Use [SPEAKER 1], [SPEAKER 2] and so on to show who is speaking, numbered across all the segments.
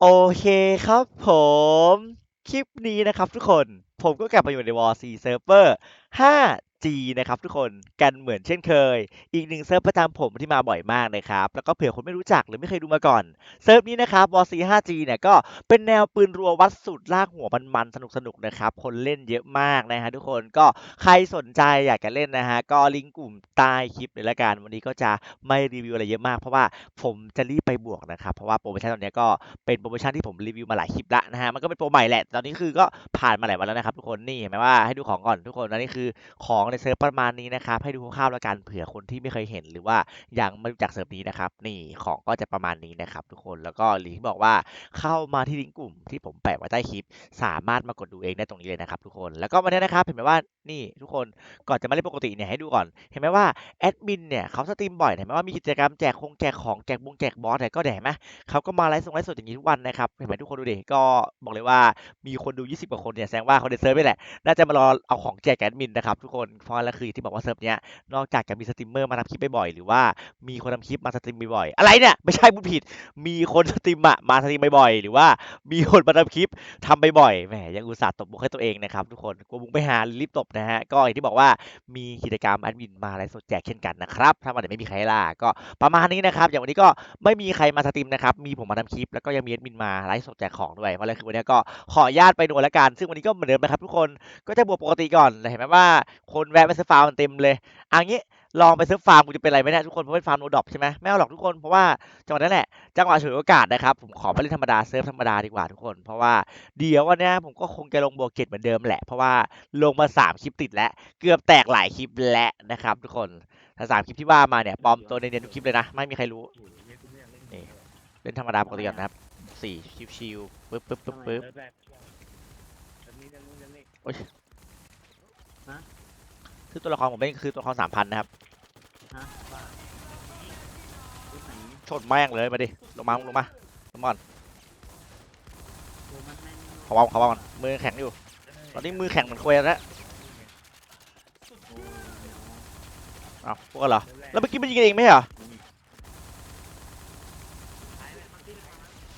[SPEAKER 1] โอเคครับผม คลิปนี้นะครับทุกคนผมก็กลับมาอยู่ใน War C Server G นะครับทุกคนกันเหมือนเช่นเคย อีกหนึ่งเซิร์ฟประจำผมที่มาบ่อยมากนะครับ แล้วก็เผื่อคนไม่รู้จักหรือไม่เคยดูมาก่อน เซิร์ฟนี้นะครับ War C 5G เนี่ยก็เป็นแนวปืนรัววัดสุดลากหัวมันๆ สนุกๆนะครับ คนเล่นเยอะมากนะฮะทุกคนก็ใครสนใจอยากจะเล่นนะฮะก็ลิงก์กลุ่มใต้คลิปเลยละกันวันนี้ก็จะไม่รีวิวอะไรเยอะมาก เพราะว่าผมจะรีบไปบวกนะครับเพราะว่าโปรโมชั่นตอนนี้ก็เป็นโปรโมชั่นที่ผมรีวิวมาหลายคลิปละนะฮะมันก็เป็นโปรใหม่แหละตอนนี้คือก็ผ่านมาหลายวันแล้วนะครับทุกคนนี่เห็นไหมว่าให้ดูของก่อนทุกคนอันนี้คือของในเซิร์ฟประมาณนี้นะครับ ให้ดูคร่าวๆแล้วกันเผื่อคนที่ไม่เคยเห็นหรือว่ายังไม่รู้จักเซิร์ฟนี้นะครับ นี่ของก็จะประมาณนี้นะครับ ทุกคนแล้วก็หลีบอกว่าเข้ามาที่ลิงก์กลุ่มที่ผมแปะไว้ใต้คลิป สามารถมากดดูเองได้ตรงนี้เลยนะครับทุกคนแล้วก็วันนี้นะครับเห็นไหมว่านี่ทุกคนก่อนจะมาเล่นปกติเนี่ยให้ดูก่อน เห็นไหมว่าแอดมินเนี่ยเขาสตรีมบ่อยเห็นไหมว่ามีกิจกรรมแจกคงแจกของแจกบงแจกบอสเนี่ยก็เห็นไหมเขาก็มาไลฟ์ส่งไลฟ์สดอย่างนี้ทุกวันนะครับเห็นไหมทุกคนดูดิก็บอกเลยว่ามีคนดู 20 กว่าคนเนี่ยแสดงว่าเขาในเซิร์ฟนี่แหละน่าจะมารอเอาของแจกแอดมินนะครับทุกคนเพราะแล้วคือที่บอกว่าเซิร์ฟเนี้ยนอกจากจะมีสตรีมเมอร์มาทำคลิปบ่อยๆหรือว่ามีคนทำคลิปมาสตรีมบ่อยๆอะไรเนี่ยไม่ใช่พูดผิด มีคนสตรีมอะมาสตรีมบ่อยๆหรือว่ามีคนมาทำคลิปทำบ่อยๆแหมยังอุตส่าห์ตบมุกให้ตัวเองนะครับทุกคนกลัวมุกไปหารีบตบนะฮะก็อย่างที่บอกว่ามีกิจกรรมแอดมินมาไลฟ์สดแจกเช่นกันนะครับถ้าวันไหนไม่มีใครล่าก็ประมาณนี้นะครับอย่างวันนี้ก็ไม่มีใครมาสตรีมนะครับมีผมมาทำคลิปแล้วก็ยังมีแอดมินมาไลฟ์สดแจกของด้วยเพราะอะไรคือวันนี้ก็ขออนุญาตไปดูแล้วกันซึ่งวันนี้ก็เหมือนเดิมนะครับทุกคนก็จะบวกปกติก่อนเห็นไหมว่าคนแวะไปซื้อฟาร์มมันเต็มเลยเอันนี้ลองไปซื้อฟาร์มกูจะเป็นอะไรไหมเนี่ยทุกคนเพราะเป็นฟาร์มโนดอปใช่ไหมไม่เอาหรอกทุกคนเพราะว่าจังหวะนั้นแหละจังหวะฉวยโอกาสนะครับผมขอไปเล่นธรรมดาเซิร์ฟธรรมดาดีกว่าทุกคน เพราะว่าเดี๋ยววันเนี้ยผมก็คงจะลงโบเกตเหมือนเดิมแหละ เพราะว่าลงมา3คลิปติดแล้วเกือบแตกหลายคลิปแล้วนะครับ ทุกคนถ้าสามคลิปที่ว่ามาเนี่ยปลอมตัวเนียนๆทุกคลิปเลยนะ ไม่มีใครรู้นี่เล่นธรรมดาปกติก่อนนะครับสี่ชิวๆปึ๊บปึ๊บปึ๊บปึ๊บโอ้ย คือตัวละครผมเป็นคือตัวละครสามพันนะครับชนแม่งเลยมาดิลงมาลงมาลงมาก่อนขอวางขอวางก่อนมือแข็งอยู่ ตอนนี้มือแข็งเหมือนควยแล้วเอาพวกกันเหรอแล้วเมื่อกี้มันยิงกันเองไม่ใช่เหรอ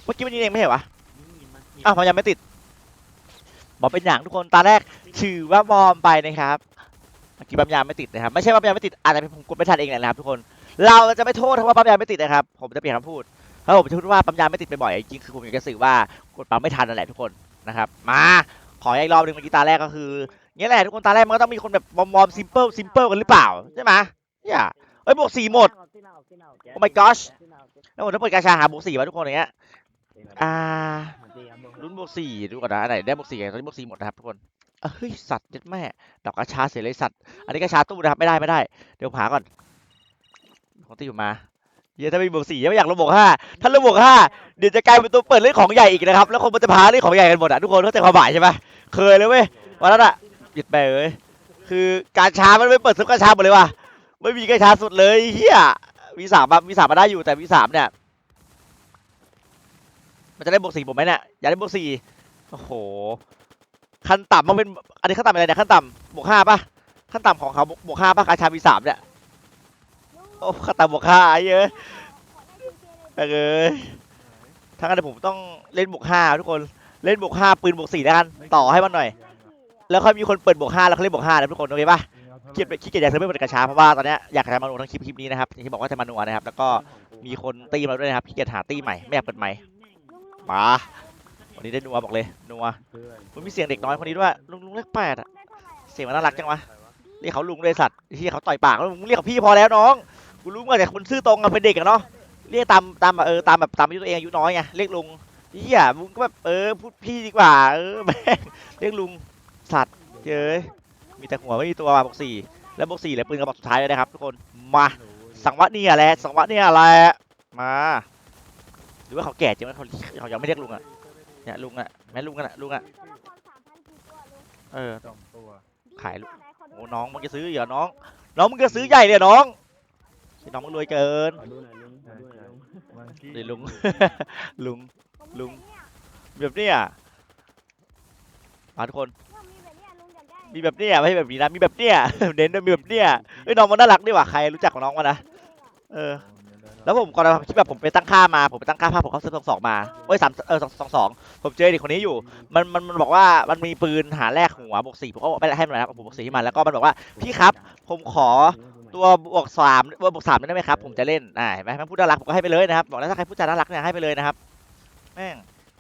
[SPEAKER 1] เมื่อกี้มันยิงเองไม่ใช่เหรอวะอ้าวมันยังไม่ติดบอกเป็นอย่างทุกคนตาแรกถือว่ามอมไปนะครับเมื่อกี้ปั๊มยาไม่ติดนะครับ ไม่ใช่ปั๊มยาไม่ติดอาจจะเป็นผมกดไม่ทันเองแหละนะครับทุกคน เราจะไม่โทษเพราะว่าปั๊มยาไม่ติดนะครับ ผมจะเปลี่ยนคำพูดถ้าผมจะพูดว่าปั๊มยาไม่ติดบ่อยๆจริงๆคือผมอยากจะสื่อว่ากดปั๊มไม่ทันนั่นแหละทุกคนนะครับ มาขออีกรอบหนึ่งเมื่อกี้ตาแรกก็คือเนี่ยแหละทุกคนตาแรกมันก็ต้องมีคนแบบวอร์มๆซิมเปิลซิมเปิลกันหรือเปล่าใช่ไหมเนี่ยเอ้ยบวกสี่หมด Oh my gosh แล้วผมต้องเปิดกาชาหาบวกสี่มาทุกคนอย่างเงี้ยอ่ารุ่นบวกสี่ดูก่อนนะอันไหนได้บวกสี่ตอนนี้บวกสี่หมดนะครับทุกคนอะ เฮ้ยสัตว์เจ็ดแม่ ดอกกระชาเสียเลยสัตว์ อันนี้กระชาตู้นะครับไม่ได้ไม่ได้ เดี๋ยวผมหาก่อนของที่อยู่มาเยอะถ้าไม่มีบวกสี่ยังไม่อยากลงบวกห้าถ้าลงบวกห้าเดี๋ยวจะกลายเป็นตัวเปิดเล่นของใหญ่อีกนะครับ แล้วคนมันจะพาเล่นของใหญ่กันหมดอะทุกคนเข้าใจความหมายใช่ไหมเคยเลยเว้ยวันนั้นอะหยุดไปเลยคือการช้ามันไม่เปิดซุปกระชาหมดเลยว่ะไม่มีกระชาสุดเลยเฮียวีสามอะวีสามมาได้อยู่แต่วีสามเนี่ยมันจะได้บวกสี่ผมไหมเนี่ยอยากได้บวกสี่โอ้โห ขั้นต่ำมันเป็นอันนี้ขั้นต่ำอะไรเนี่ยขั้นต่ำบวกห้าป่ะขั้นต่ำของเขาบวกห้าป่ะกาชาวีสามเนี่ยโอ้ขั้นต่ำบวกห้าเยอะเอ้ยถ้างั้นผมต้องเล่นบวกห้าทุกคนเล่นบวกห้าปืนบวกสี่แล้วกันต่อให้มันหน่อย แล้วค่อยมีคนเปิดบวกห้าแล้วเขาเล่นบวกห้านะทุกคนโอเคป่ะเกียดขี้เกียจอยากซื้อไม่เปิดกระชาเพราะว่าตอนนี้อยากจะมานูทั้งคลิปคลิปนี้นะครับอย่างที่บอกว่าจะมานูนะครับแล้วก็มีคนตีมาด้วยนะครับขี้เกียจหาตีใหม่ไม่อยากเปิดใหม่มา วันนี้ได้นัวบอกเลยนัวมันมีเสียงเด็กน้อยคนนี้ด้วยลุงลุงเลขแปดอะเสียงมันน่ารักจังวะเรียกเขาลุงเลยสัตว์ที่เขาต่อยปากแล้วมึงเรียกเขาพี่พอแล้วน้องกูรู้มาแต่คนซื่อตรงอะเป็นเด็กอะเนาะเรียกตามตามแบบเออตามแบบตามอายุตัวเองอายุน้อยไงเรียกลุงเฮียมึงก็แบบเออพูดพี่ดีกว่าเออแม่งเรียกลุงสัตว์เจ้ยมีแต่หัวไม่มีตัวบวกสี่แล้วบวกสี่เหลือปืนกระบอกสุดท้ายเลยนะครับทุกคนมาสังวะเนี่ยแหละสังวะเนี่ยแหละมาหรือว่าเขาแก่จริงไหมเขาเขายังไม่เรียกลุงอะ เนี่ยลุงอะแม่ลุงกันอะลุงอะเออ
[SPEAKER 2] สองตัว
[SPEAKER 1] ขายลูกโอ้น้องมึงจะซื้อเหรอน้อง น้องมึงจะซื้อใหญ่เลยเหรอน้องไอ้น้องมึงรวยเกิน
[SPEAKER 3] ขอดูหน่อยลุงขอดูหน่อยลุง
[SPEAKER 2] มันกี้
[SPEAKER 1] เดี๋ยวลุง ลุงลุง แบบเนี้ยมาทุกคนมีแบบเนี้ยไม่ใช่แบบนี้นะมีแบบเนี้ย เน้นด้วยมีแบบเนี้ยเอ้ยน้องมันน่ารักดีว่ะใครรู้จักของน้องวะนะเออ
[SPEAKER 2] เดี๋ยว
[SPEAKER 1] แล้วผมก่อนทำคลิปแบบผมไปตั้งค่ามาผมไปตั้งค่าภาพผมเข้าเซิร์ฟสองสองมาเอ้ยสามเออสองสองสองผมเจอเด็กคนนี้อยู่มันมันมันบอกว่ามันมีปืนหาแลกหัวบวกสี่ผมก็ไม่ได้ให้มันแล้วผมบวกสี่ให้มันแล้วก็มันบอกว่าพี่ครับ ผมขอตัวบวกสามบวกสามได้ไหมครับ ผมจะเล่นอ่าเห็นไหมมันพูดน่ารักผมก็ให้ไปเลยนะครับบอกแล้วถ้าใครพูดจาน่ารักเนี่ยให้ไปเลยนะครับแม่ง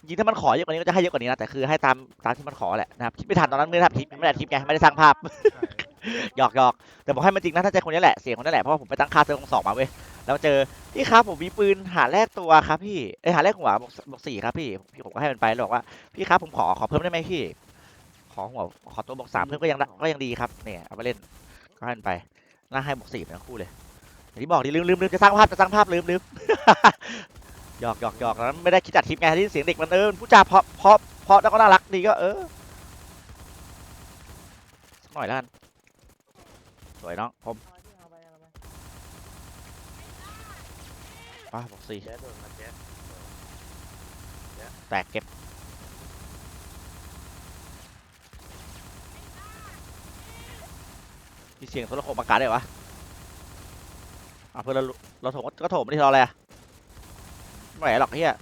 [SPEAKER 1] จริงถ้ามันขอเยอะกว่านี้ก็จะให้เยอะกว่านี้นะแต่คือให้ตามตามที่มันขอแหละนะครับคิดไม่ทันตอนนั้นไม่ได้ทำคลิปไม่ได้คลิปไงไม่ได้สร้างภาพหยอกหยอกแต่บอกให้มันจริงนะถ้าใจคนนี้แหละเสียงคนนี้แหละเพราะว่าผมไปตั้งค่าเซิร์ฟของสองมาเว้ย แล้วเจอพี่ครับผมมีปืนหาแลกตัวครับพี่เอ้หาแลกหัวบวกบวกสี่ครับพี่พี่ผมก็ให้มันไปแล้วบอกว่าพี่ครับผมขอขอเพิ่มได้ไหมพี่ ขอหัวขอตัวบวกสามเพิ่มก็ยังก็ยังดีครับเนี่ยเอาไปเล่นก็ให้มันไปน่าให้บวกสี่ทั้งคู่เลยอย่างที่บอกดิลืมลืมลืมจะสร้างภาพจะสร้างภาพลืมลืมหยอกหยอกหยอกแล้วไม่ได้คิดจัดคลิปไงที่เสียงเด็กมันเออพูดจาเพาะเพาะเพาะแล้วก็น่ารักดีก็เออสักหน่อยแล้วกันสวยน้องผม ป้าบอกสี่
[SPEAKER 2] แจ๊ดโดนมาแจ๊ด
[SPEAKER 1] แตกเก็บมีเสียงโทรโขงอากาศได้วยวะอะเพื่อนเราเราโถมก็โถมไม่ได้รออะไรอะไม่ไหวหรอกเฮีย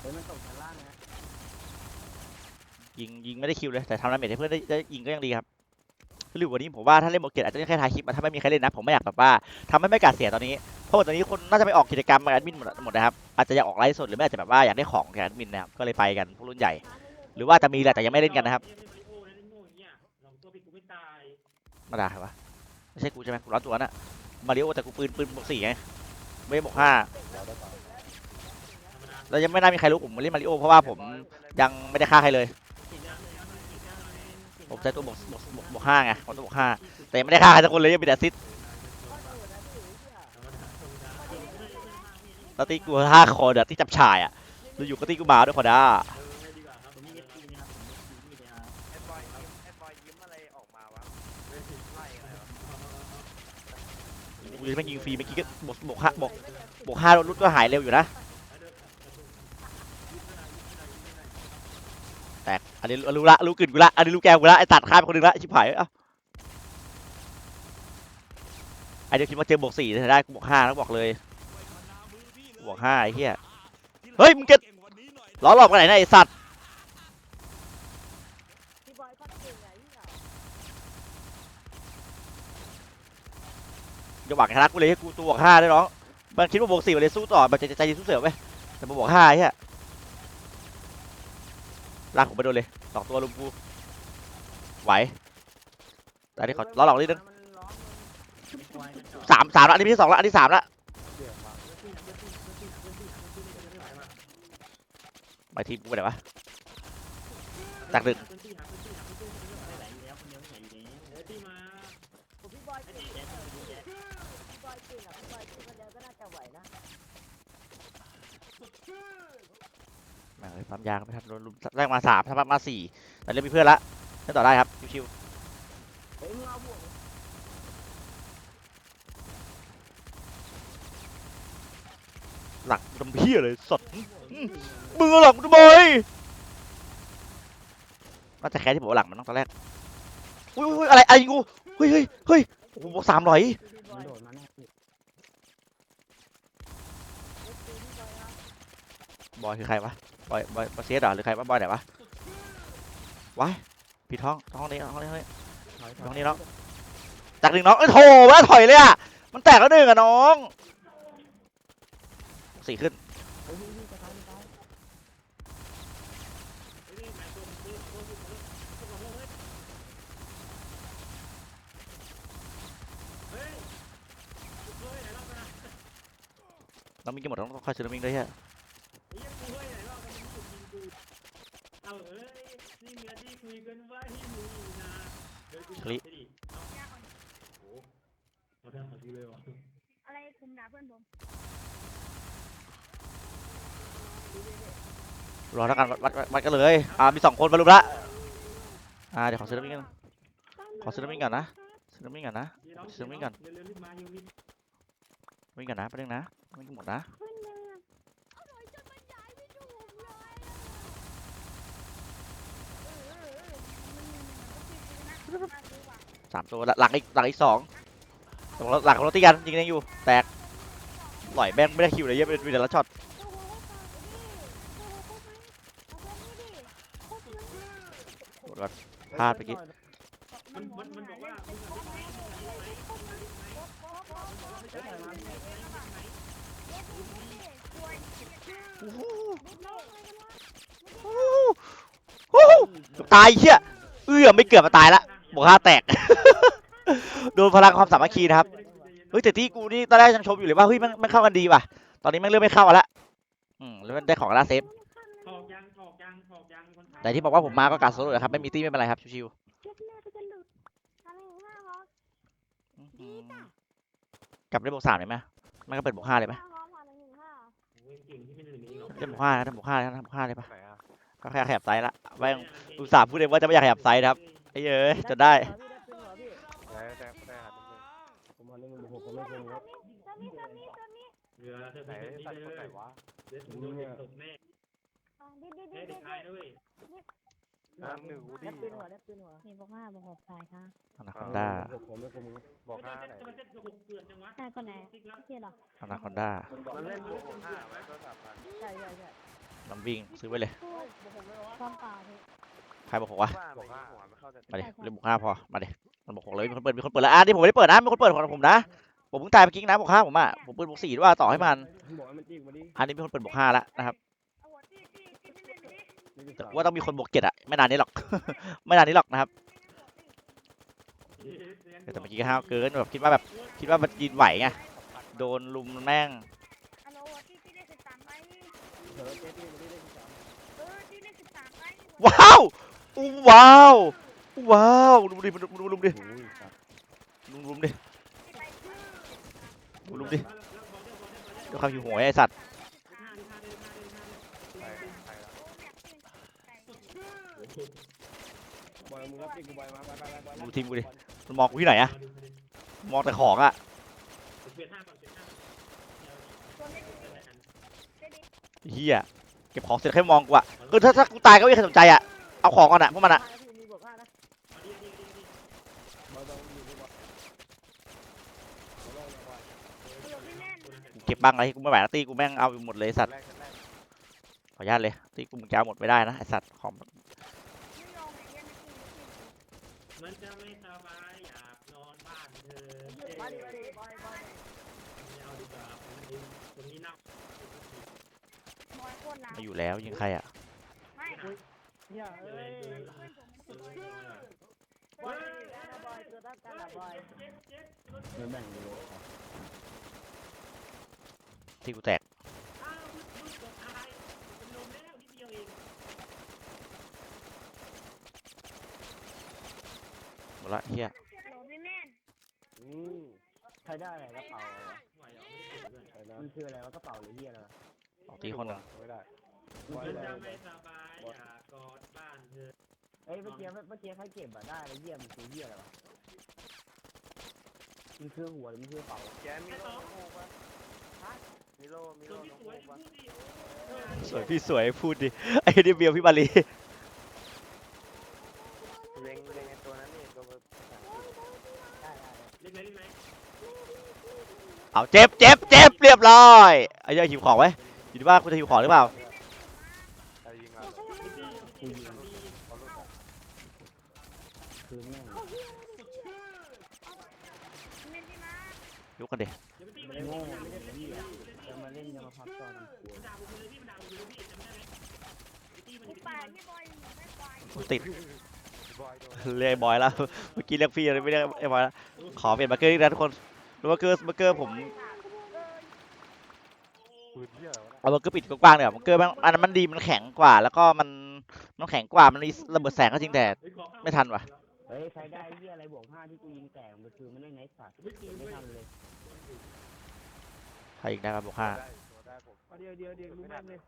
[SPEAKER 2] เฮ้ยมันตกชั้นล่างนะ
[SPEAKER 1] ยิงยิงไม่ได้คิวเลยแต่ทำดาเมจให้เพื่อนได้ได้ยิงก็ยังดีครับหรือวันนี้ผมว่าถ้าเล่นโมเกตอาจจะได้แค่ถ่ายคลิปมาถ้าไม่มีใครเล่นนะผมไม่อยากแบบว่าทำให้ไม่กาดเสียตอนนี้เพราะว่าตอนนี้คนน่าจะไปออกกิจกรรมแอดมินหมดหมดนะครับอาจจะอยากออกไลฟ์สดหรือไม่อาจจะแบบว่าอยากได้ของจากแอดมินนะครับก็เลยไปกันพวกรุ่นใหญ่ หรือว่าจะมีแหละแต่ยังไม่เล่นกันนะครับมาด่าใครวะไม่ใช่กูใช่ไหมกูร้อนตัวน่ะมาริโอแต่กูปืนปืนบวกสี่ไงไม่ได้บวกห้าแล้วยังไม่น่ามีใครรู้ผมเล่นมาริโอเพราะว่าผมยังไม่ได้ฆ่าใครเลย ผมใช้ตัวบวกบวกบวกบวกห้าไงผมตัวบวกห้าแต่ยังไม่ได้ฆ่าใครสักคนเลยยังเป็นแต่ซิดแล้วตีกูห้าคนเดี๋ยวตีจับฉายอะอยู่ก็ตีกูมาด้วยค
[SPEAKER 2] อด้าไล่อะไรวะ
[SPEAKER 1] กูจะไม่ยิงฟรีเมื่อกี้ก็บวกบวกห้าบวกบวกห้ารุดก็หายเร็วอยู่นะแตกอั นนี้รู้ละรู้กลิ่นกูละอันนี้รู้แกวกูละไอ้ตัดข้ามไปคนหนึงละไอ้ชิบหายเอ้าไอเดี๋ยวคิดว่าเจอบวกสี่จะได้กูบวกห้าแล้วบอกเลยบวกห้าไอ้เหี้ยเฮ้ยมึงเก็ตล้อหลอกกันไหนนะไอ้สัตว์
[SPEAKER 3] พี่บอยพัดเก่งไงพี่เหรอ
[SPEAKER 1] อย่าหวังชนะกูเลยให้กูตัวบวกห้าได้น้องมันคิดว่าบวกสี่มันเลยสู้ต่อมันจะใจดีสู้เสือไปแต่มบวกห้าไอ้เหี้ย ลากผมไปโดนเลยสองตัวลุมกูไหวแต่อันนี้ขอล้อหลอกนิดนึงสามสามละอันนี้ไม่สองละอันนี้สามละไปทีมกูไปไหนวะตักดึก
[SPEAKER 3] ผมพี่บอยเก่งพี่บอยเก่งอะพี่บอยเก่งคนเดียวก็
[SPEAKER 1] แม่งเลยปั๊มยางไม่ทันโดนลุมแรกมาสามถ้าปั๊มมาสี่แต่เล่นมีเพื่อนละเล่นต่อได้ครับชิว
[SPEAKER 3] เฮ้ยมึงเอาบวก
[SPEAKER 1] ๆหลักดำเพี้ยเลยสดอื้อมึงเอาหลังกูทำไมน่าจะแค่ที่บอกว่าหลังมันต้องตอนแรกอุ้ยอุ้ยอะไรอะไรยิงกูเฮ้ยเฮ้ยเฮ้ยโอ้โหบวกสามร้อย
[SPEAKER 3] พี่บ
[SPEAKER 2] มั
[SPEAKER 3] อนย
[SPEAKER 2] โดดมาแน่พี่
[SPEAKER 3] เอฟซีพี่บอยครับ
[SPEAKER 1] บอยคือใครวะ บอยบอยบอยเซียสเหรอหรือใครวะบอยไหนวะว้ายผิดท้องท้องนี้ท้องนี้ท้องนี้ท้
[SPEAKER 2] อ
[SPEAKER 1] งนี้น้องจากหนึ่งน้องเอ้ยโถว่าถอยเลยอะมันแตกแล้วหนึ่งอะน้องสี่ขึ้นน้องมิงกินหมดต้องคอยซื้อน้องมิงด้วยฮะ
[SPEAKER 4] เอาเอ้ยนี่เมียที่คุยกันไว้ที่มึงนะเดี๋ยวกู
[SPEAKER 1] คลิ
[SPEAKER 4] ไปดิเอาโอ้เอาทำแบบนี้เลยวะ
[SPEAKER 5] อะไรคุมด่าเพื่อนผม
[SPEAKER 1] รอแล้วกันวัดวัดวัดวัดกันเลยอ่ามีสองคนมารุมละอ่าเดี๋ยวขอซื้อน้ำมิงกันขอซื้อน้ำมิงก่อนนะซื้อน้ำมิงก่อนนะ
[SPEAKER 4] เดี๋ยว
[SPEAKER 1] ซื้อน้ำมิงก่อน
[SPEAKER 4] เร็วๆรีบมาอยู่รีบ
[SPEAKER 1] น้ำมิงก่อนนะแป๊บนึงนะน้ำมิงหมดนะ
[SPEAKER 5] เพื่อนมึงอ
[SPEAKER 1] สามตัวหลังอีกหลังอีกสองตรงหลังของรถตีกันยิงยังอยู่แตกหล่อยแม่งไม่ได้คิวเลยเยอะเป็นแต่ละช็อต
[SPEAKER 5] โอ้โหโคตรสวยดิโอ้โหโคต
[SPEAKER 1] พลาดเมื่อกี้
[SPEAKER 4] มันมันมันบ
[SPEAKER 1] ตายเหี้ยเอื้อไม่เกือบมาตายละ บอกห้าแตก โดนพลังความสามัคคีนะครับเฮ้ยแต่ที่กูนี่ตอนแรกยังชมอยู่เลยว่าเฮ้ยมันมันเข้ากันดีว่ะ ตอนนี้มันเริ่มไม่เข้ากันละ อืมแล้วมันได้ของล่าเซฟ
[SPEAKER 4] ถอกยังถอกยังถอกยังคนไทย
[SPEAKER 1] แต่ที่บอกว่าผมมาก็การโซโล่นะครับไม่มีตี้ไม่เป็นไรครับชิว
[SPEAKER 5] เจ็บแม่ก็จะหลุดอะไรของห้าฮอ
[SPEAKER 1] ๆอืมกลับได้บวกสามเลยไหมมันก็เป็นบวกห้าเลยไหม
[SPEAKER 5] ห้าฮอผ่านหนึ่งห้า
[SPEAKER 4] โอ้ยเก่งที่ไม่ได้หนีหรอก
[SPEAKER 1] ได้บวกห้านะได้บวกห้านะได้บวกห้าเลยปะ
[SPEAKER 2] ไหนอะ
[SPEAKER 1] ก็แค่ขยับไซส์ละแม่งอุตส่าห์พูดเองว่าจะไม่อยากขยับไซส์นะครับไอ้เอ้ยจะได้
[SPEAKER 2] ได้ได้ได้หันไป
[SPEAKER 6] ผมหันในมือผมผมไม่เคยครับ
[SPEAKER 5] ตัวนี้ตัวนี้ตัวนี้
[SPEAKER 4] เหลือเธอ
[SPEAKER 2] ไหน
[SPEAKER 4] เป็นแบบนี้
[SPEAKER 2] ตัด
[SPEAKER 4] เล
[SPEAKER 2] คนไหน
[SPEAKER 4] ยวะเดี๋ยวโดนเด็กตกแน่
[SPEAKER 5] อ่าดิดิดิ
[SPEAKER 4] แน่
[SPEAKER 5] ดิ
[SPEAKER 4] เด็กชายด้วย
[SPEAKER 2] น้ำหนึ่งวูด
[SPEAKER 3] แน
[SPEAKER 2] ดี้
[SPEAKER 3] บปืนหัวแนบปืนหัว
[SPEAKER 5] มีบอกห้าบอกหกสายค่ะ
[SPEAKER 1] อนาคอนด้า
[SPEAKER 6] ผมไม่เคยครับ
[SPEAKER 2] บอกห้าไหน
[SPEAKER 4] จะมาเซ็ตกระหกเกลือนจังวะ
[SPEAKER 5] ใช่คนไหนไม่ใช่หรอ
[SPEAKER 1] อนาคอนด้า
[SPEAKER 2] มันเล่นบวกห้าไว้ก็สามพัน
[SPEAKER 3] ใช่ใช่ใช่
[SPEAKER 1] ลำวิ่งซื้อไว้เลย
[SPEAKER 5] ความเปล่าพี่
[SPEAKER 1] ใครบอกผมวะ
[SPEAKER 2] บวกห้าหัวไม่เข้าใจ
[SPEAKER 1] มาดิเล่นบวกห้าพอ มาดิมันบอกหกเลยมีคนเปิดมีคนเปิดแล้วอะนี่ผมไม่ได้เปิดนะมีคนเปิดของผมนะ ผมเพิ่งตายเมื่อกี้นะบวกห้าผมอะ ผมเปิดบวกสี่ด้วยต่อให้มัน
[SPEAKER 6] บอกให้มันจิ้มมาดิ
[SPEAKER 1] อันนี้มีคนเปิดบวกห้าแล้วนะครับ
[SPEAKER 5] เอาหัวตี้ตี้ตี้ไม่เล่นไปดิ
[SPEAKER 6] นี่
[SPEAKER 1] แต่ว่าต้องมีคนบวกเจ็ดอะไม่นานนี้หรอก ไม่นานนี้หรอกนะครับ แต่เมื่อกี้ก็ห้าวเกินแบบคิดว่าแบบคิดว่ามันยินไหวไง โดนลุมแม่ง
[SPEAKER 5] ฮัลโหลหัวตี้ตี้ได้สิบสามไหม
[SPEAKER 6] เธอเจ๊ที่มาดิได้ที่สาม
[SPEAKER 5] เออตี้ได้สิบสามไหม
[SPEAKER 1] ว้าว อู้ว้าวว้าวดูดิดูดูลุมดิ
[SPEAKER 6] โอ้ยครับ
[SPEAKER 1] ลุมลุมดิ
[SPEAKER 5] ที่ไปชื่อ
[SPEAKER 1] ดูลุมดิดูความหิวยไอสัตว์
[SPEAKER 2] ใครใครละ
[SPEAKER 6] บอยมึงรับจิ้มกูบอยมาไปไปไป
[SPEAKER 1] ดูทีมกูดิมันมองกูที่ไหนอะมองแต่ของอะเฮียเก็บของเสร็จแค่มองกูอะคือถ้าถ้ากูตายก็ไม่มีใครสนใจอะ เอาของก่อนอะพวกมันอะ
[SPEAKER 3] ห้านะพวกห้าน
[SPEAKER 6] อยบอยอยู่ที่บอยบอยบอย
[SPEAKER 5] ฮัลโหลพี่แม่น
[SPEAKER 1] กูเก็บบ้างอะไรกูไม่ไหวแล้วตีกูแม่งเอาไปหมดเลยสัตว์ขออนุญาตเลยตีกูมึงจะเอาหมดไม่ได้นะไอสัตว์ของ
[SPEAKER 5] มัน
[SPEAKER 4] จะไม่สบายอยากนอนบ้านเธอเอาดีกว่าคนนี้น่า
[SPEAKER 1] มาอยู่แล้วยิงใครอะ
[SPEAKER 6] เนี่ย
[SPEAKER 4] เอ
[SPEAKER 6] เอ้ย
[SPEAKER 4] อ
[SPEAKER 5] เพื่อนผมไม่ใช่บอย
[SPEAKER 3] บอยบอยเกิดทับกันละบอย
[SPEAKER 6] เงินแบ่งเลย
[SPEAKER 1] ที่กูแตก
[SPEAKER 4] อ้าวลูกกดเป็นลมแล้วนิดเดียวเอง
[SPEAKER 1] หมดละเฮีย
[SPEAKER 5] ฮัลโหลพี่แม่
[SPEAKER 6] อืมใครได้อะไรกระเป๋า
[SPEAKER 4] มัน
[SPEAKER 6] คืออะไรวะกระเป๋าหรือเหี้ยอะไร
[SPEAKER 1] ตีคนหนึ่ง
[SPEAKER 2] ไม่ได้
[SPEAKER 6] มัน
[SPEAKER 4] มั
[SPEAKER 6] คือนอะไม่
[SPEAKER 4] สบอยากกอดบ้านเธอ
[SPEAKER 6] เอ้ยเมื่อกี้เมื่อกี้ใครเก็บอะได้อะไรเหี้ยมันคือเหี้ยอะไรวะมันคือหัวหรือมันคือเป๋า
[SPEAKER 2] แกมีโล่น้องฮูกปะมีโล่มี
[SPEAKER 4] ตั
[SPEAKER 2] โล่
[SPEAKER 4] วที่
[SPEAKER 2] น้อง
[SPEAKER 4] สวย
[SPEAKER 2] ฮูก
[SPEAKER 4] ที่
[SPEAKER 2] ปะ
[SPEAKER 4] พูดดิ
[SPEAKER 1] สวยพี่สวยพูดดิไอ้นี่เบียวพี่มารี
[SPEAKER 2] เล็งเล็งไอ้ตัวนั้นนี่ตัว
[SPEAKER 3] ได้ได้
[SPEAKER 4] เล็กไหมเล็กไหม
[SPEAKER 1] เอาเจ็บเจ็บเจ็บเรียบร้อยไอ้เหี้ยหิวของไว้อยู่ที่บ้านคุณจะหิวของหรือเปล่า
[SPEAKER 2] ใครยิงอะ
[SPEAKER 6] กูยิง
[SPEAKER 2] เขาลุกอะ
[SPEAKER 6] คือแม่ง
[SPEAKER 1] ลุกกัน
[SPEAKER 4] เดี๋ยวไม่
[SPEAKER 6] โง่ไม่ได้เป็นเหี้ยจะมาเล่นจะมาพักตอนกู
[SPEAKER 4] มันด่าผมเลยพี่มันด่าผมเลยพี่จำได้ไหมไปตีมัน
[SPEAKER 5] กู
[SPEAKER 4] ไป
[SPEAKER 5] ป่า
[SPEAKER 4] ตีมัน
[SPEAKER 5] พี่บอยหนูไม่ปล่อย
[SPEAKER 1] กูติดเรียกบอยแล้ว เมื่อกี้เรียกพี่เลยไม่เรียกไอ้บอยแล้วขอเปลี่ยนมาเกอร์อีกนะทุกคนมาเกอร์มาเกอร์ผม
[SPEAKER 2] ปืนเหี้ย
[SPEAKER 1] เอามาร์เกอร์ปิดกว้างๆเนี่ยมาร์เกอร์มันอันนั้นมันดีมันแข็งกว่า แล้วก็มันมันแข็งกว่ามันมีระเบิดแสงก็จริงแต่ไม่ทันว่ะ
[SPEAKER 6] เฮ้ยใครได้เหี้ยอะไรบวกห้าที่กูยิงแตกมันคือมันได้ไนท์สัตว์ไม่ทันเลย
[SPEAKER 1] ใครอีกได้ครับบอกห้า
[SPEAKER 2] ได้ตัวได้ผม
[SPEAKER 6] เดียวเดียวเดียวรู้แม่งเลย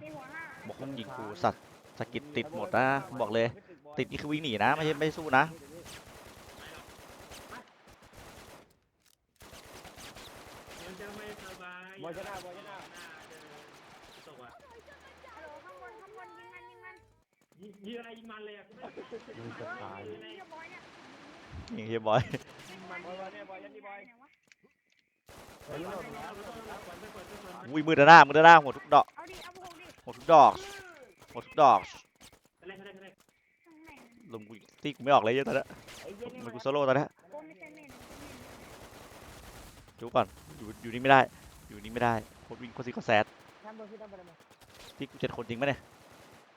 [SPEAKER 5] มีหัวห้า
[SPEAKER 1] บอกมึงยิงกูสัตว์สกิดติดหมดนะบอกเลย ติดนี่คือวิ่งหนีนะไม่ใช่ไม่สู้นะ
[SPEAKER 4] มันจะไม่ส บาย
[SPEAKER 6] บอยชนะบอยชนะ
[SPEAKER 4] ตกอะ
[SPEAKER 5] ฮัลโหลข้างบนข้างบนยิงมันยิงมัน
[SPEAKER 4] ยิงยิงอะไรยิงมันเลยอะ
[SPEAKER 6] มันจะตาย
[SPEAKER 5] เฮ้ยเฮียบอยเนี่ย
[SPEAKER 1] นี่เฮียบอย
[SPEAKER 2] มันบอยบอยเนี่ยบอยยันดีบอย
[SPEAKER 5] ไหนวะ
[SPEAKER 6] เฮ้ยโหลดแล้ว
[SPEAKER 1] อุ้ยมือด้านหน้ามือด้านหน้าหัวทุกดอก
[SPEAKER 5] เอาดิเอาพวกดิ
[SPEAKER 1] หัวทุกดอกหัวทุกดอก
[SPEAKER 4] อะไรอะไรอะไร
[SPEAKER 5] ข้างใน
[SPEAKER 1] ลมกูตีกูไม่ออกเลยเยอะตอนนี้
[SPEAKER 6] ไอ้เหี้ยนี่
[SPEAKER 1] มั
[SPEAKER 6] มันน
[SPEAKER 1] กูโซโล่ตอนนี้
[SPEAKER 5] โอ้ไม่ใช่เมน
[SPEAKER 1] ดูก่อนอยู่อยู่นี่ไม่ได้ อยู่นี่ไม่ได้โคตรวิ่งโคตรซิโคตรแซด
[SPEAKER 3] ทำบนขึ้นทำบนมา
[SPEAKER 1] ที่กูเจ็ดคนจริงไหมเนี่ย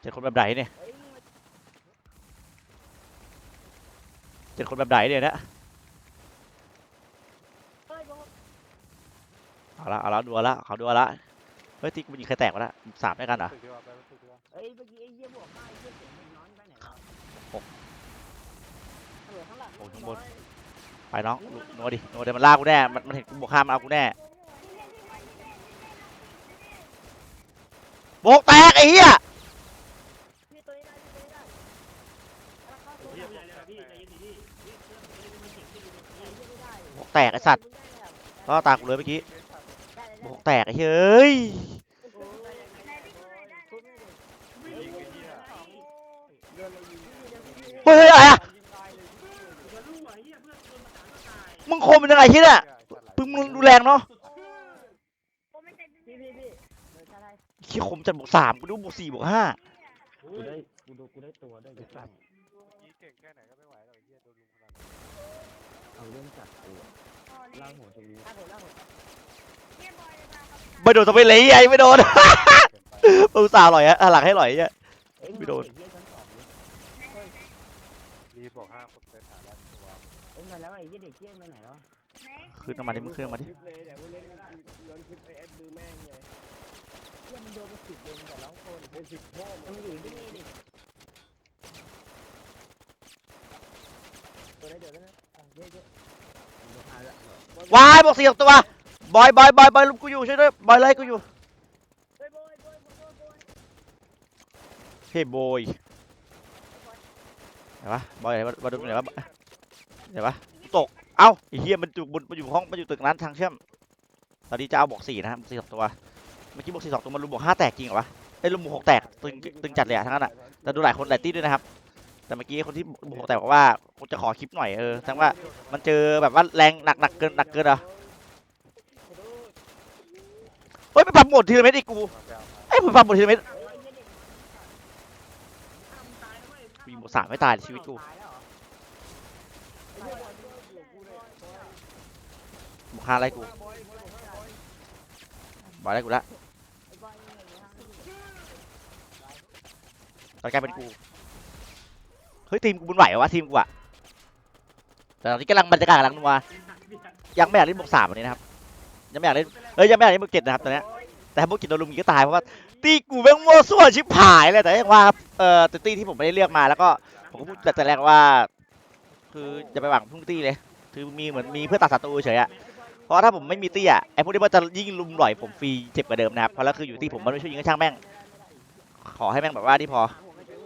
[SPEAKER 1] เจ็ดคนแบบไหนเนี่ย
[SPEAKER 3] เฮ้ย
[SPEAKER 1] เจ็ดคนแบบไหนเนี่ยนะ
[SPEAKER 3] เฮ้ยบอล
[SPEAKER 1] เอาละเอาละดูเอาละเขาดูเอาละเฮ้ยที่กูยิงใครแตกวะนะสามด้วยกันเหรอ
[SPEAKER 2] ตึกดีกว่าไปตึกดีกว่า
[SPEAKER 6] เอ้ยเมื่อกี้ไอ้เหี้ยบวกห้าไอ้เหี้ยเสียงมันน้อยไปไหนวะ
[SPEAKER 3] เหลือข้างหลัง
[SPEAKER 1] โอ้ยข้างบน ไปน้องนัวดินัวเดี๋ยวมันลากกูแน่มันมันเห็นกูบวกข้ามมันเอากูแน่ โบกแตกไอ้เหี้ย
[SPEAKER 3] พี่ตัวนี้ได้พี่ตัวนี้ได้แล้วเข้าตัว
[SPEAKER 4] เฮีย
[SPEAKER 3] ได้
[SPEAKER 4] ไม่ได้พี่ใจเย็นดิพี่เรื่องนี้มันเจ็บที่อยู่
[SPEAKER 3] ไม่ได้
[SPEAKER 1] โบกแตกไอ้สัตว์ก็ตากูเลยเมื่อกี้โบกแตกไอ้เฮ้ย
[SPEAKER 3] โอ้ย
[SPEAKER 5] ไหนพี่ดูหน่อยได้
[SPEAKER 3] พูดไม่ได้
[SPEAKER 2] ยิงไปที่อะ
[SPEAKER 6] เฮ้
[SPEAKER 1] ยอะไรอะ
[SPEAKER 2] ยิงตายเลย
[SPEAKER 4] จะรู้อะเฮียเพื่อนโดนมาด่าก็ตาย
[SPEAKER 1] มึงคมเป็นยังไงที่เนี่ยปึงมึงดูแรงเนาะ
[SPEAKER 5] โอ้ไม่ใช่
[SPEAKER 3] พี่พี่พี่เดี๋ยวชาไทย
[SPEAKER 1] ขี้คมจัดบวกสามกูดูบวกสี่บวกห้า
[SPEAKER 6] กูได้กูดูกูได้ตัวได้กูตั้ง
[SPEAKER 2] ยิงเก่งแค่ไหนก็ไม่ไหวหรอกไอ้เหี้ยโดนลุมขนาด
[SPEAKER 6] เอาเรื่องจัดกูอะ
[SPEAKER 5] อ๋อนี่
[SPEAKER 6] ล่างหัวตรงนี้
[SPEAKER 3] ล่าหัวล่าหัว
[SPEAKER 5] เฮียบอยเลยมาครับ
[SPEAKER 1] ไม่โดนสเปรย์เลยไอ้ไม่โดน อุตส่าห์หล่อยอะหลังให้หล่อยอะ
[SPEAKER 6] เอ้ย
[SPEAKER 1] ไม่โดน
[SPEAKER 6] เหี้ยชั้นสองเลย
[SPEAKER 2] รีบอกห้าคนเป็นฐานแล้วตัว
[SPEAKER 6] เอ้ยมาแล้วไอ้เหี้ยเด็กเหี้ยไปไหนแล้ว
[SPEAKER 5] ไหน
[SPEAKER 1] ขึ้นมาดิมึงขึ้นมาดิ
[SPEAKER 6] คลิปเลยเดี๋ยวกูเล่นย้อนคลิปไอ้เอฟดูแม่งเลย
[SPEAKER 3] เพื่อนมัน โดนไปสิบเองแต่ร้องโคน
[SPEAKER 6] เป็นสิบพ่อมันอยู่ที่นี่ดิ
[SPEAKER 3] ตัวได้เดี๋ยวนะเยอะเยอะ
[SPEAKER 6] มันจะ
[SPEAKER 1] วายบวกสี่หกตัวบอยบอยบอยบอยลุมกูอยู่ช่วยด้วยบอยไล่กูอยู่
[SPEAKER 3] เฮ้ยบยโบย
[SPEAKER 1] เฮ้ยบอยไหนวะบอยไหนวะบอยดูไหนวะไหนวะตกเอ้าไอ้เหี้ยมันอยู่บนมันอยู่ห้องมันอยู่ตึกนั้นทางเชื่อมตอนนี้จะเอาบวกสี่นะบวกสี่สองตัว เมื่อกี้บวกสี่สองตัวมันลุมบวกห้าแตกจริงเหรอวะไอ้ยลุมบวกหกแตกตึงตึงจัดเลยอะทั้งนั้นอะแต่ดูหลายคนหลายตี้ด้วยนะครับ แต่เมื่อกี้คนที่บวกหกแตกบอกว่ากูจะขอคลิปหน่อยเออทั้งว่ามันเจอแบบว่าแรงหนักหนักเกินหนักเกินเหรอเฮ้ยไปปรับโหมดทีละเม็ดอีกกู
[SPEAKER 2] ไอ้
[SPEAKER 1] ยผมปรับโหมดทีละเม็ด
[SPEAKER 6] เอ้ยไอ้เหี้ยเด็ก
[SPEAKER 1] มีบวกสามไม่ตายชีวิตกู
[SPEAKER 6] ตายแล้วเหรอไอ้เหี้ยบอลที่อยู่กูบ
[SPEAKER 1] วกห้าไล่กูบอยไล่กูละ
[SPEAKER 3] ไอ้บอยนี่ไงฮะ
[SPEAKER 1] ตอนกลายเป็นกู เฮ้ยทีมกูมันไหวเหรอวะทีมกูอะแต่ตอนนี้กำลังบรรยากาศกำลังนัวยังไม่อยากเล่นบวกสามวันนี้นะครับ ยังไม่อยากเล่น เอ้ยยังไม่อยากเล่นบวกเจ็ดนะครับตอนเนี้ยแต่บวกเจ็ดโดนลุมยิงก็ตายเพราะว่าตีกูแม่งมั่วซั่วชิบหายเลยแต่ยังว่าเอ่อต่ตีที่ผมไม่ได้เลือกมาแล้วก็ผมก็พูดแต่แรกว่า คืออย่าไปหวังพึ่งตีเลย คือมีเหมือนมีเพื่อตัดศัตรูเฉยอะเพราะถ้าผมไม่มีตี้อะไอพวกนี้มันจะยิ่งลุมหล่อยผมฟรีเจ็บกว่าเดิมนะครับเพราะแล้วคืออยู่ที่ผมมันไม่ช่วยยิงก็ช่างแม่งขอให้แม่งแบบว่าที่พอ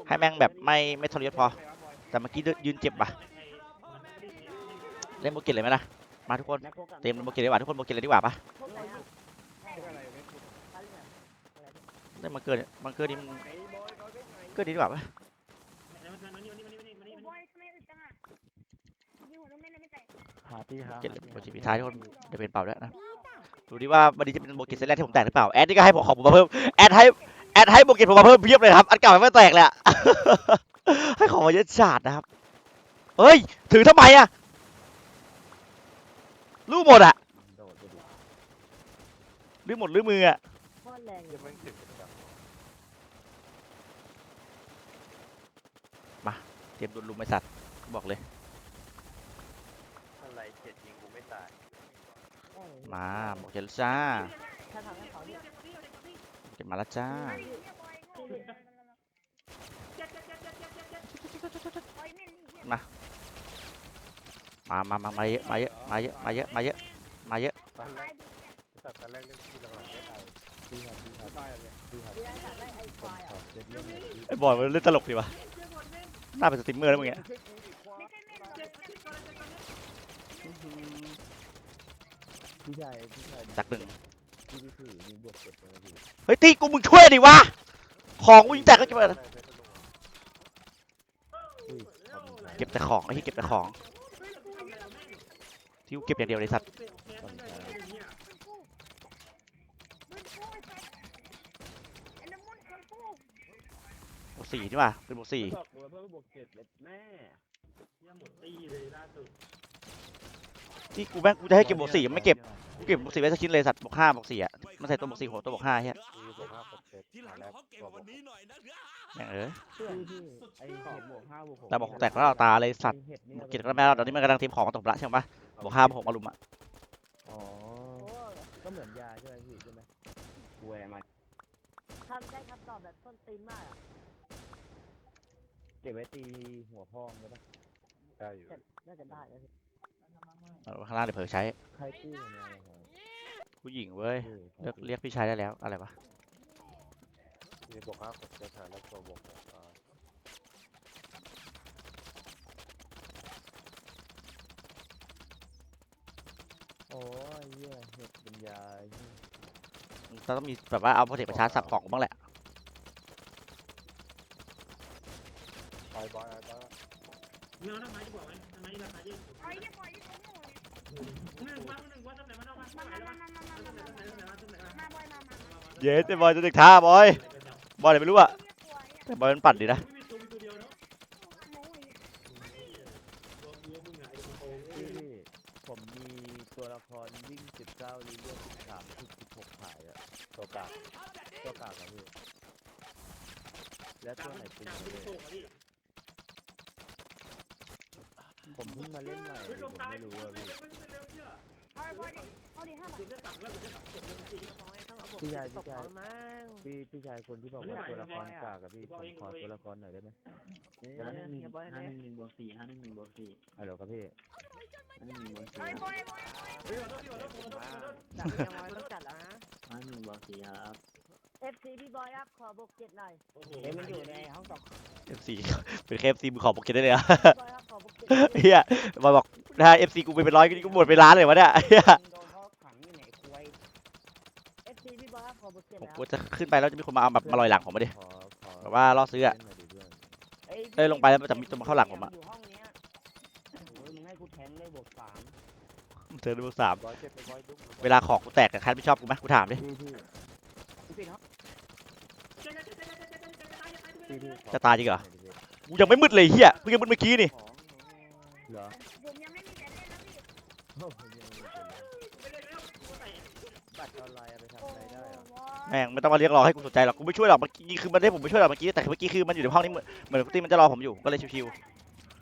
[SPEAKER 1] ให้แม่งแบบไม่ไม่ทรยศพอ แต่เมื่อกี้ยืนเจ็บว่ะ เล่นโบกตเลยไหมล่ะมาทุกคน เต็มโบกตเลยดีกว่าทุกคนโบกตเลยดีกว่าป่ะเล่นมาเกินมันเกินนี่มันเกินดีดีกว่าป่ะ
[SPEAKER 5] ยิงหัวลูกแม่เลยไม่แตก
[SPEAKER 6] ปาร์ตี้ครับ
[SPEAKER 1] เกตเลยโบกตปีท้ายทุกคนจะเป็นเป่าแล้วนะดูดิว่าวันนี้จะเป็นโบกตเซตแรกที่ผมแตกหรือเปล่า แอดนี่ก็ให้ผมของผมมาเพิ่ม แอดให้ แอดให้โบกตผมมาเพิ่มเพียบเลยครับ อันเก่าไม่แตกเลยอะ ให้ของมาเยอะจัดนะครับ เฮ้ย ถือทำไมอะรู้หมดอะ
[SPEAKER 6] โดดไปดิ
[SPEAKER 1] รื้อหมดรื้อมืออะ
[SPEAKER 3] โคตรแรงเล
[SPEAKER 2] ยั
[SPEAKER 3] ย
[SPEAKER 2] งไม่ถึงแบบ
[SPEAKER 1] เตรียมโดนลุมไอสัตว์บอกเลย
[SPEAKER 2] อะไรเจ็ดยิงกูไม่ตาย
[SPEAKER 1] มาบอกเจลจ้า
[SPEAKER 3] ถ้าทำให้เขาเนี่ย
[SPEAKER 1] เก็บมาแล้วจ้า
[SPEAKER 5] เฮียบอยโง่บอยแม่นนี่เฮีย
[SPEAKER 1] มามามามาเยอะมาเยอะมาเยอะมาเยอะมาเยอะมาเยอะ
[SPEAKER 2] ตอนแร
[SPEAKER 5] ตาย
[SPEAKER 2] ก
[SPEAKER 5] ดิ
[SPEAKER 2] แต่ตอนแรกเล่นที่หลังๆไม่ตาย
[SPEAKER 6] พี่ครับพี่ครับ
[SPEAKER 2] ตายเลย
[SPEAKER 6] พี่ครับ
[SPEAKER 3] ดีนะจัดไอ้ควะ
[SPEAKER 6] เจ็ดเล่นเลยพี่
[SPEAKER 1] ไอ้บอยมันเล่นตลกดีวะน่าเป็นสตรีมเมอร์แล้วมึงเงี้ย
[SPEAKER 5] ไม่ใช่แม่นหรอก
[SPEAKER 6] พี่ชายพี่ชาย
[SPEAKER 1] จักหนึ่ง
[SPEAKER 6] เจ็ดเลยพี่
[SPEAKER 1] เฮ้ยตีกูมึงช่วยดิวะ ของกูยิงแตกก็จะเปิด เก็บแต่ของไอ้ที่เก็บแต่ของ
[SPEAKER 4] เฮ้ยเราทำอะไรเราแม่ง
[SPEAKER 1] ที่กูเก็บอย่างเดียวเลยสัตว์
[SPEAKER 4] เตะแคสได้เลยเนี่ย
[SPEAKER 5] ปืนกูไอ้สัสไอ้น้ำมันปืนกู
[SPEAKER 1] บวกสี่นี่ว่ะเป็นบวกสี่
[SPEAKER 6] บอกเลยเพิ่มบวกเจ็ดเลยแม่
[SPEAKER 4] ยังหมดตีเลยล่าสุด
[SPEAKER 1] ที่กูแม่งกูจะให้เก็บบวกสี่ไม่เก็บกูเก็บบวกสี่ไว้สักชิ้นเลยสัตว์บวกห้าบวกสี่อะ มันใส่ตัวบวกสี่หัวตัวบวกห้าเฮีย
[SPEAKER 7] มีบวกห้าบวกเจ็ด
[SPEAKER 8] ที่หลัง
[SPEAKER 7] แล้ว
[SPEAKER 8] เขาเก่ง
[SPEAKER 7] ตัว
[SPEAKER 8] ก
[SPEAKER 7] บว
[SPEAKER 8] ว่ากนี้หน่อยนะ
[SPEAKER 1] แม่งเออ
[SPEAKER 6] พี่พี่ไอ้เห็ดบวกห้าบวกหก
[SPEAKER 1] แต่บอกหกแตกแล้วเอาตาเลยสัตว์
[SPEAKER 6] ไอ้เห็ดนี่
[SPEAKER 1] เก็บก็ไม่เอาตอนนี้มันกำลังเตรียมของมาตกละใช่ปะบวกห้าบวกหกมาลุมอะ
[SPEAKER 6] อ๋อ
[SPEAKER 3] โอ้
[SPEAKER 6] ก็เหมือนยาใช่ไหมพี่ใช่ไหมกูอะไรมา
[SPEAKER 3] ทำได้คำตอบแบบต้นตีนมากอะ
[SPEAKER 6] เก็บไว้ตีหัวพ่องได้ปะ
[SPEAKER 7] ได้อยู่
[SPEAKER 3] แต่น่าจะได้นะพี่
[SPEAKER 1] เอาข้างล่างเดี๋ยวเผลอใช้
[SPEAKER 6] ใครตี้เนี่ยอะไรครับ
[SPEAKER 1] ผู้หญิงเว้ย
[SPEAKER 6] พี่
[SPEAKER 1] เรียกเรียกพี่ชายได้แล้วอะไรวะ
[SPEAKER 7] มีบวกห้าบวกเจ็ดแล้วตัวบวกหกอ่า
[SPEAKER 6] โอ้ยเหี้ยเห็ดเป็นยาเหี้ย
[SPEAKER 1] เราต้องมีแบบว่าเอาโปรเทคประชาร์จสับของกูบ้างแหละ
[SPEAKER 7] บอยบอยบอย
[SPEAKER 4] เงาทำไมดีกว่าไหมทำไมราคาเยอะ
[SPEAKER 5] ไอ้เนี่ยปล่อยที่ผม ห
[SPEAKER 4] นึ่งว่าหนึ่งว่าทำไหนมาเอามา
[SPEAKER 5] มา
[SPEAKER 4] ทำไหน
[SPEAKER 5] มา
[SPEAKER 4] มา
[SPEAKER 5] มามามา
[SPEAKER 4] ทำไหน
[SPEAKER 5] มา
[SPEAKER 4] ทำไหน
[SPEAKER 5] มา
[SPEAKER 4] ทำไหนทำไหนมา
[SPEAKER 5] มาบอยมามา
[SPEAKER 1] เย้ไอ้บอยจะเด็กท่าบอย บอยอะไรไม่รู้อะแต่บอยมันปัด
[SPEAKER 4] ดีนะ
[SPEAKER 6] พี่พี่ชายคนที่บอกว่าตัวละครกากอะพี่ผมขอตัวละครหน่อยได้ไหม
[SPEAKER 3] ห้าหนึ่งหนึ่งบอยเนี่ย
[SPEAKER 6] ฮัลโหลครับพี่
[SPEAKER 5] ไอ้บอยบอย
[SPEAKER 4] เฮ้ยขอโทษพี่ขอโทษขอโทษขอโทษ
[SPEAKER 3] จัดยังไงต้องจัดแล้วนะเอฟซีพี่บอยครับขอบวกเจ็ดหน่อย
[SPEAKER 4] โอ้โห
[SPEAKER 6] เอ้ยมันอยู่ในห้องสอบ
[SPEAKER 1] เอฟซีเป็นแค่เอฟซีมึงขอโปรเกตได้เลยอะ
[SPEAKER 3] พี่บอยครับขอบวกเจ็ดหน่อย
[SPEAKER 1] เฮียบอยบอกถ้าเอฟซีกูไปเป็นร้อยก็หมดไปล้านเลยวะเนี่ยเฮีย
[SPEAKER 3] กเจ็ด
[SPEAKER 1] ผม
[SPEAKER 3] แล้ว
[SPEAKER 1] กูจะขึ้นไปแล้วจะมีคนมาเอาแบบมาลอยหลังผมมาดิ
[SPEAKER 6] ขอขอ
[SPEAKER 1] แบบว่าล่อซื้ออะ
[SPEAKER 6] เล่นหน่อยดิเพื่อน
[SPEAKER 1] เอ้ยลงไปแล้วมันจะมีตัวมาเข้าหลังผมอะ
[SPEAKER 6] อยู่ห้องเนี้ยโอ้ยมึงให้กูแทงได้บวกสาม
[SPEAKER 1] เธอดูสาม
[SPEAKER 7] บอยเจ็ดไปบอยดุ๊ก
[SPEAKER 1] เวลาของกูแตกกับใครไม่ชอบกูไหมกูถามดิ
[SPEAKER 6] พี่พี่กูปิดห้องพี่พี่ขอ
[SPEAKER 1] จะตายจริงเหรอ
[SPEAKER 6] หน่อยดิพี่
[SPEAKER 1] กูยังไม่มืดเลยเฮียเพิ่งยังมืดเมื่อกี้นี่
[SPEAKER 6] เหรอ
[SPEAKER 5] ผมยังไม่มีแต่เล่นนะพี่
[SPEAKER 6] โอ้โหยังไม่เป็นไรบัตรออนไลน์เอาไปทำ
[SPEAKER 5] โอ้
[SPEAKER 6] อะไรได้อะ
[SPEAKER 5] โห
[SPEAKER 1] แม่งไม่ต้องมาเรียกร้องให้กูสนใจหรอกกูไม่ช่วยหรอกเมื่อกี้คือมันได้ผมไม่ช่วยหรอกเมื่อกี้แต่เมื่อกี้คือมันอยู่ในห้องนี้เหมือนเหมือนตีมันจะรอผมอยู่ก็เลยชิว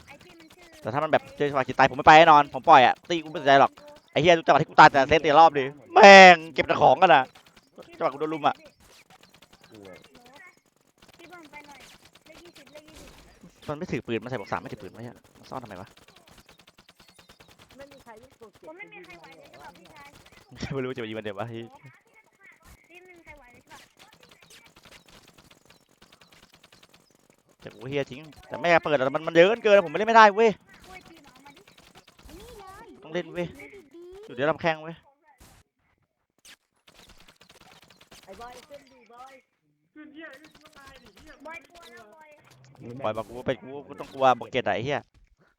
[SPEAKER 5] ไอ้ที่มันชื่อ
[SPEAKER 1] ๆแต่ถ้ามันแบบเจอจังหวะจิตตายผมไม่ไปแน่นอนผมปล่อยอะตีกูไม่สนใจหรอกไอ้เฮียจังหวะที่กูตายแต่ละเซตแต่ละรอบดิแม่งเก็บแต่ของกันอะจังหวะกูโดนลุมอะ
[SPEAKER 6] กูอะ
[SPEAKER 5] พี่บอลไปหน่อยเลขยี่สิบเลขยี่สิบ
[SPEAKER 1] มันไม่ถือปืนมันใส่บอกสามไม่ถือปืนไม่ใช่มันซ่อนทำไมวะ
[SPEAKER 3] ไม่มีใครยิ่งบวกเจ็ด
[SPEAKER 5] ผมไม่มีใครไหวเลยใช่ป่ะพี่ชาย
[SPEAKER 1] ไม่รู้ว่าจะมายิงมันเดี๋ยววะเฮ้ย
[SPEAKER 5] พี่ไม่มีใครไหวเลยใช่ป่ะ
[SPEAKER 1] แต่กูเฮียจริงแต่แม่เปิดอะมันมันเยอะเกินผมไม่เล่นไม่ได้เว้ย
[SPEAKER 5] กล้วยตีหมามาดินี่เลย
[SPEAKER 1] ต้องเล่นเว้ย
[SPEAKER 5] ดูดี
[SPEAKER 1] อยู่เดี๋ยวลำแข้งเว้ย
[SPEAKER 3] ไอ้บอยขึ้นดีบอย
[SPEAKER 4] ขึ้นเหี้ยขึ้นมาตายดิเหี้ย
[SPEAKER 5] ๆบอยกลัวนะบอย
[SPEAKER 1] ปล่อยมากูเป็นกูกูต้องกลัวบอกเกตไหนเฮีย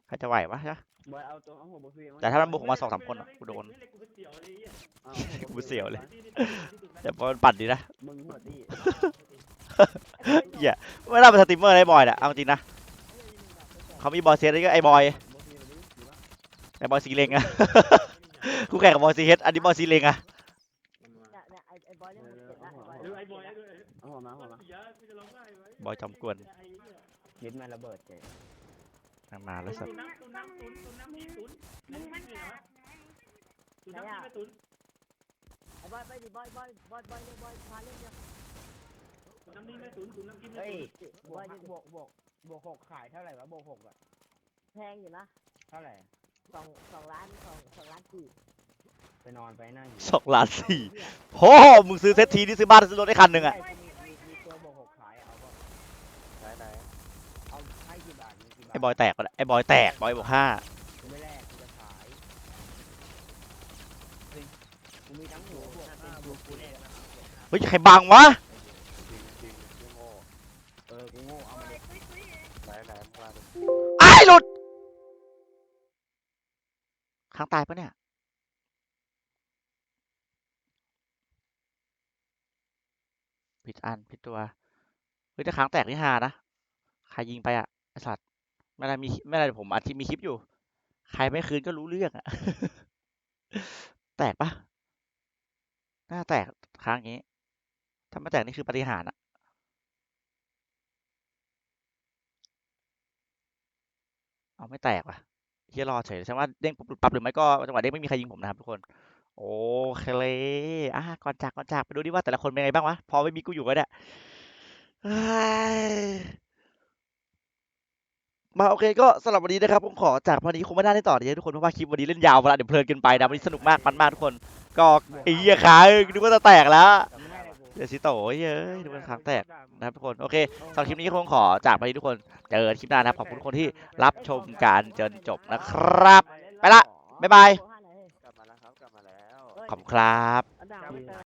[SPEAKER 1] ใครจะไหววะใช่ปะ
[SPEAKER 6] บอยเอาตัวเอาหัวบวกพี่
[SPEAKER 1] แต่ถ้ามันบุกออกมาสองสามคนอะกูโดน
[SPEAKER 4] กูเป็นเสี่ยวเลยเหี้ย
[SPEAKER 6] อา
[SPEAKER 1] กูเสียวเลย
[SPEAKER 4] ที่นี่ที่สุด
[SPEAKER 1] แต่บอลปั่นดีนะ
[SPEAKER 6] มึงหัวตี้
[SPEAKER 1] เหี้ยไม่น่าเป็นสตรีมเมอร์ไอ้บอยเนี่ยเอาจริงนะเขามีบอยเซตแล้วก็ไอ้บอยไอ้บอยซีเลงอะกูแข่งกับบอยซีเฮดอันนี้บอยซีเลงอะ
[SPEAKER 3] เนี่ยเนี่ยไอ้ไอ้บอยเนี่ยบวกเจ็ดละ
[SPEAKER 4] เออไอ้บอยไอ้
[SPEAKER 6] เอาหัวมาเอาหัวมา
[SPEAKER 4] เสียกูจองไห้ไว้
[SPEAKER 1] บอยจอมกวน
[SPEAKER 4] เหี้ย
[SPEAKER 6] มิดมนระเบิดเจ๊
[SPEAKER 1] มาแล้วสัต
[SPEAKER 4] ตุ
[SPEAKER 1] ว์
[SPEAKER 4] นน้ำตุนน้ำตุนตุนน้ำพี่ตุน
[SPEAKER 5] มึงมัน
[SPEAKER 4] นี่
[SPEAKER 5] กา
[SPEAKER 4] เหรอ
[SPEAKER 5] ดไง
[SPEAKER 4] ตุนน้ำพี่ไปตุน
[SPEAKER 3] ไอ้บอยไปดิบอยบอยบอยบอยเนี่ยบอยพาเล่นเย
[SPEAKER 4] ตุ นน้ำนี่ไม่ตุนตุนน้ำกินไม่
[SPEAKER 6] เฮ้ย
[SPEAKER 4] ตุน
[SPEAKER 6] บวกห้าบวกบวกบวกหกขายเท่าไหร่วะบวกหกอะ
[SPEAKER 3] แพงอยู่นะ
[SPEAKER 6] เท่าไหร่
[SPEAKER 3] สองสองล้านสองสองล้านกี่
[SPEAKER 6] ไปนอนไปนั่งอยู่
[SPEAKER 1] สองล้านสี่โหมึงซื้อเซตทีนี่ซื้อบ้านซื้อรถได้คันหนึ่งอะ
[SPEAKER 6] ไอ้มีมีมีตัวบวกหกขายอะเอาปะ
[SPEAKER 7] ไหนไหน
[SPEAKER 6] เอาให้กี่บาทมีกี่บาท
[SPEAKER 1] ไอ้บอยแตกไปแล้วไอ้บอยแตกบอยบอกห้า
[SPEAKER 6] กูไม่แลกกูจะขายเฮ้ยกูมีทั้งหัวบวกห้าบวกกูแลก
[SPEAKER 1] เฮ้ยใครบังวะ
[SPEAKER 5] ค้า
[SPEAKER 1] งตายปะเนี่ย ผิดอัน ผิดตัวเฮ้ยถ้าค้างแตกนี่ฮานะ ใครยิงไปอะไอสัตว์ไม่ได้มีไม่ได้ผมอัดที่มีคลิปอยู่ ใครไม่คืนก็รู้เรื่องอะแตกปะน่าแตกค้างอย่างงี้ ถ้าไม่แตกนี่คือปฏิหารอะเอาไม่แตกว่ะ เฮียรอเฉยใช่ว่าเด้งปุ๊บหลุดปั๊บหรือไม่ก็จังหวะเด้งไม่มีใครยิงผมนะครับทุกคน โอเคเลยอะก่อนจากก่อนจากไปดูดิว่าแต่ละคนเป็นไงบ้างวะพอไม่มีกูอยู่ก็เนี่ยมาโอเคก็สำหรับวันนี้นะครับผมขอจากวันนี้คงไม่ได้ได้ต่อเลยทุกคนเพราะว่าคลิปวันนี้เล่นยาวไปล้วเดี๋ยวเพลินเกินไปนะวันนี้สนุกมากมันมากทุกคน ก็อ้เหี้ยขาเอ้ยนึกว่าจะแตกแล้ว เดี๋ยวสิโตเฮ้ยดูมันค้างแตกนะครับทุกคนโอเคสำหรับคลิปนี้คงขอจากไปที่ทุกคนเจอกันคลิปหน้านะครับขอบคุณทุกคนที่รับชมการจนจบนะครับ ไปละบ๊ายบาย
[SPEAKER 3] โอ้ห้าหน่อยเฮ้ย
[SPEAKER 2] กลับมาแล้วครับกลับมาแล้ว
[SPEAKER 3] เฮ้ย
[SPEAKER 1] ขอบคุณครับ
[SPEAKER 3] อันดับ